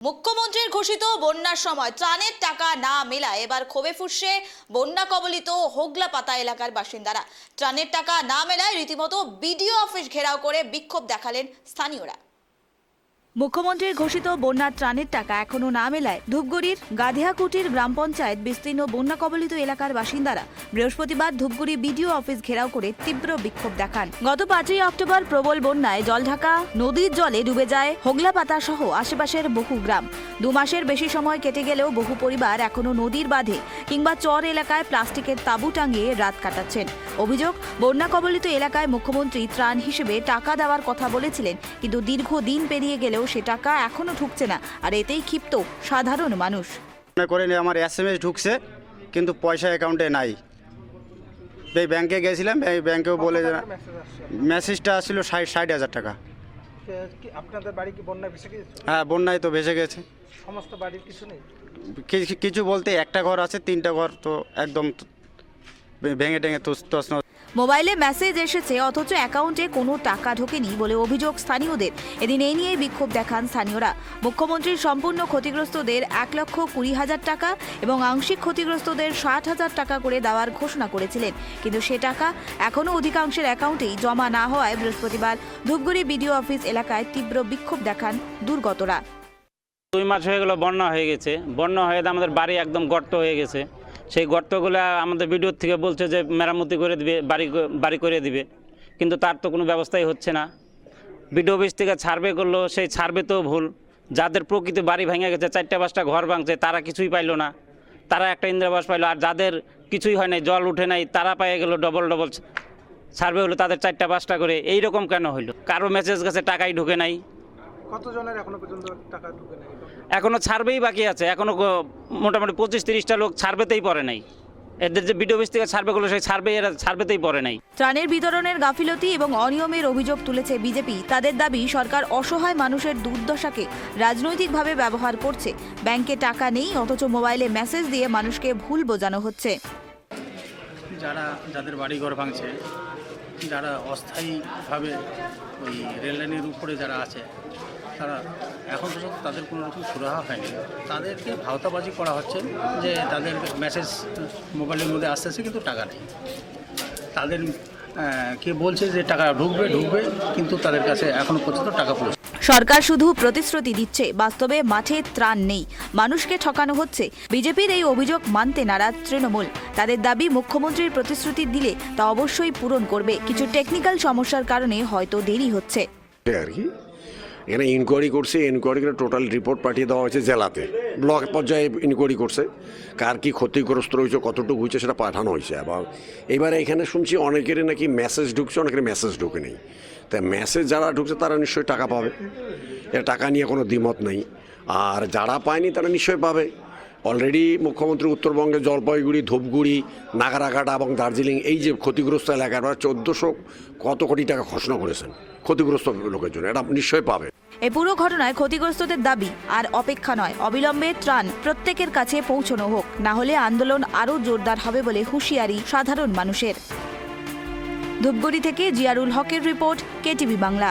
মুখ্যমন্ত্রীর ঘোষিত বন্যার সময় ত্রাণের টাকা না মেলা এবার ক্ষোভে ফুসছে বন্যা কবলিত হোগলা পাতা এলাকার বাসিন্দারা। ত্রাণের টাকা না মেলায় রীতিমতো বিডিও অফিস ঘেরাও করে বিক্ষোভ দেখালেন স্থানীয়রা। মুখ্যমন্ত্রীর ঘোষিত বন্যার ত্রাণের টাকা এখনও না মেলায় ধূপগুড়ির গাধিয়াকুটির গ্রাম পঞ্চায়েত বিস্তীর্ণ বন্যা কবলিত এলাকার বাসিন্দারা বৃহস্পতিবার ধূপগুড়ি বিডিও অফিস ঘেরাও করে তীব্র বিক্ষোভ দেখান। গত পাঁচই অক্টোবর প্রবল বন্যায় জলঢাকা নদীর জলে ডুবে যায় হোগলাপাতা সহ আশেপাশের বহু গ্রাম। দু মাসের বেশি সময় কেটে গেলেও বহু পরিবার এখনও নদীর বাঁধে কিংবা চর এলাকায় প্লাস্টিকের তাঁবু টাঙিয়ে রাত কাটাচ্ছেন। অভিযোগ বন্যা কবলিত এলাকায় মুখ্যমন্ত্রী ত্রাণ হিসেবে টাকা দেওয়ার কথা বলেছিলেন কিন্তু দীর্ঘ দিন পেরিয়ে গেলেও সে টাকা এখনও ঢুকছে না আর এতেই ক্ষিপ্ত সাধারণ মানুষ। মনে করে নি আমার এস এম এস ঢুকছে কিন্তু পয়সা অ্যাকাউন্টে নাই। এই ব্যাংকে গেছিলাম এই ব্যাংকেও বলে মেসেজটা আসছিল ষাট ষাট হাজার টাকা। আপনাদের বাড়ি কি বন্যা ভেসে গিয়েছে হ্যাঁ বন্যায় তো ভেসে গেছে। সমস্ত বাড়ির কিছু নেই? কিছু বলতে একটা ঘর আছে তিনটা ঘর তো একদম ভেঙে টেঙে তস মোবাইলে মেসেজ এসেছে অথচ অ্যাকাউন্টে কোনো টাকা ঢোকেনি বলে অভিযোগ স্থানীয়দের। এদিন এই নিয়েই বিক্ষোভ দেখান স্থানীয়রা। মুখ্যমন্ত্রীর সম্পূর্ণ ক্ষতিগ্রস্তদের এক লক্ষ কুড়ি হাজার টাকা এবং আংশিক ক্ষতিগ্রস্তদের ষাট হাজার টাকা করে দেওয়ার ঘোষণা করেছিলেন। কিন্তু সে টাকা এখনও অধিকাংশের অ্যাকাউন্টেই জমা না হওয়ায় বৃহস্পতিবার ধূপগুড়ি বিডিও অফিস এলাকায় তীব্র বিক্ষোভ দেখান দুর্গতরা। দুই মাস হয়ে গেল বন্যা হয়ে গেছে। বন্যা হয়ে আমাদের বাড়ি একদম গর্ত হয়ে গেছে। সেই গর্তগুলো আমাদের বিদ্যুৎ থেকে বলছে যে মেরামতি করে দিবে, বাড়ি বাড়ি করে দিবে। কিন্তু তার তো কোনো ব্যবস্থাই হচ্ছে না। বিডিও অফিস থেকে সার্ভে করল, সেই সার্ভে তো ভুল। যাদের প্রকৃত বাড়ি ভেঙে গেছে, চারটা পাঁচটা ঘর ভাঙছে, তারা কিছুই পাইলো না। তারা একটা ইন্দিরাবাস পাইলো, আর যাদের কিছুই হয় নাই, জল উঠে নাই, তারা পেয়ে গেলো ডবল ডবল সার্ভে হলো তাদের চারটা পাঁচটা করে। এই রকম কেন হইল? কারও মেসেজ গেছে, টাকাই ঢুকে নাই। কতজনের এখনও পর্যন্ত টাকা ঢুকে নেই? এখনও ছাড়বেই বাকি আছে। এখনও মোটামুটি পঁচিশ তিরিশটা লোক ছাড়বেতেই পড়ে নাই। এদের যে বিডিও অফিস থেকে ছাড়বেগুলো সেই ছাড়বে এরা ছাড়বেতেই পড়ে নাই। ত্রাণের বিতরণের গাফিলতি এবং অনিয়মের অভিযোগ তুলেছে বিজেপি। তাদের দাবি সরকার অসহায় মানুষের দুর্দশাকে রাজনৈতিকভাবে ব্যবহার করছে। ব্যাংকে টাকা নেই অথচ মোবাইলে মেসেজ দিয়ে মানুষকে ভুল বোঝানো হচ্ছে। যারা যাদের বাড়িঘর ভাঙছে যারা অস্থায়ীভাবে ওই রেললাইনের উপরে যারা আছে তারা এখন পর্যন্ত তাদের কোনো রকম সুরাহা হয়নি। তাদেরকে ভাওতাবাজি করা হচ্ছে যে তাদের মেসেজ মোবাইলের মধ্যে আসতেছে কিন্তু টাকা নেই। তাদের কে বলছে যে টাকা ঢুকবে ঢুকবে কিন্তু তাদের কাছে এখনও পর্যন্ত টাকা পৌঁছে সরকার শুধু প্রতিশ্রুতি দিচ্ছে বাস্তবে মাঠে ত্রাণ নেই। মানুষকে ঠকানো হচ্ছে। বিজেপির এই অভিযোগ মানতে নারাজ তৃণমূল। তাদের দাবি মুখ্যমন্ত্রীর প্রতিশ্রুতি দিলে তা অবশ্যই পূরণ করবে। কিছু টেকনিক্যাল সমস্যার কারণে হয়তো দেরি হচ্ছে। এখানে ইনকোয়ারি করছে ইনকোয়ারি করে টোটাল রিপোর্ট পাঠিয়ে দেওয়া হয়েছে জেলাতে। ব্লক পর্যায়ে ইনকোয়ারি করছে, কার কি ক্ষতিগ্রস্ত রয়েছে, কতটুকু হয়েছে সেটা পাঠানো হয়েছে। এবং এবারে এখানে শুনছি অনেকেরই নাকি মেসেজ ঢুকছে অনেকের মেসেজ ঢুকে নেই তাই মেসেজ যারা ঢুকছে তারা নিশ্চয়ই টাকা পাবে। এ টাকা নিয়ে কোনো দ্বিমত নেই। আর যারা পায়নি তারা নিশ্চয়ই পাবে। অলরেডি মুখ্যমন্ত্রী উত্তরবঙ্গে জলপাইগুড়ি, ধূপগুড়ি নাগারাঘাটা এবং দার্জিলিং এই যে ক্ষতিগ্রস্ত এলাকার চোদ্দোশো কত কোটি টাকা ঘোষণা করেছেন ক্ষতিগ্রস্ত লোকের জন্য, এটা নিশ্চয়ই পাবে। এই পুরো ঘটনায় ক্ষতিগ্রস্তদের দাবি, আর অপেক্ষা নয়, অবিলম্বে ত্রাণ প্রত্যেকের কাছে পৌঁছানো হোক, না হলে আন্দোলন আরও জোরদার হবে বলে হুঁশিয়ারি সাধারণ মানুষের। ধূপগুড়ি থেকে জিয়ারুল হকের রিপোর্ট, কেটিভি বাংলা।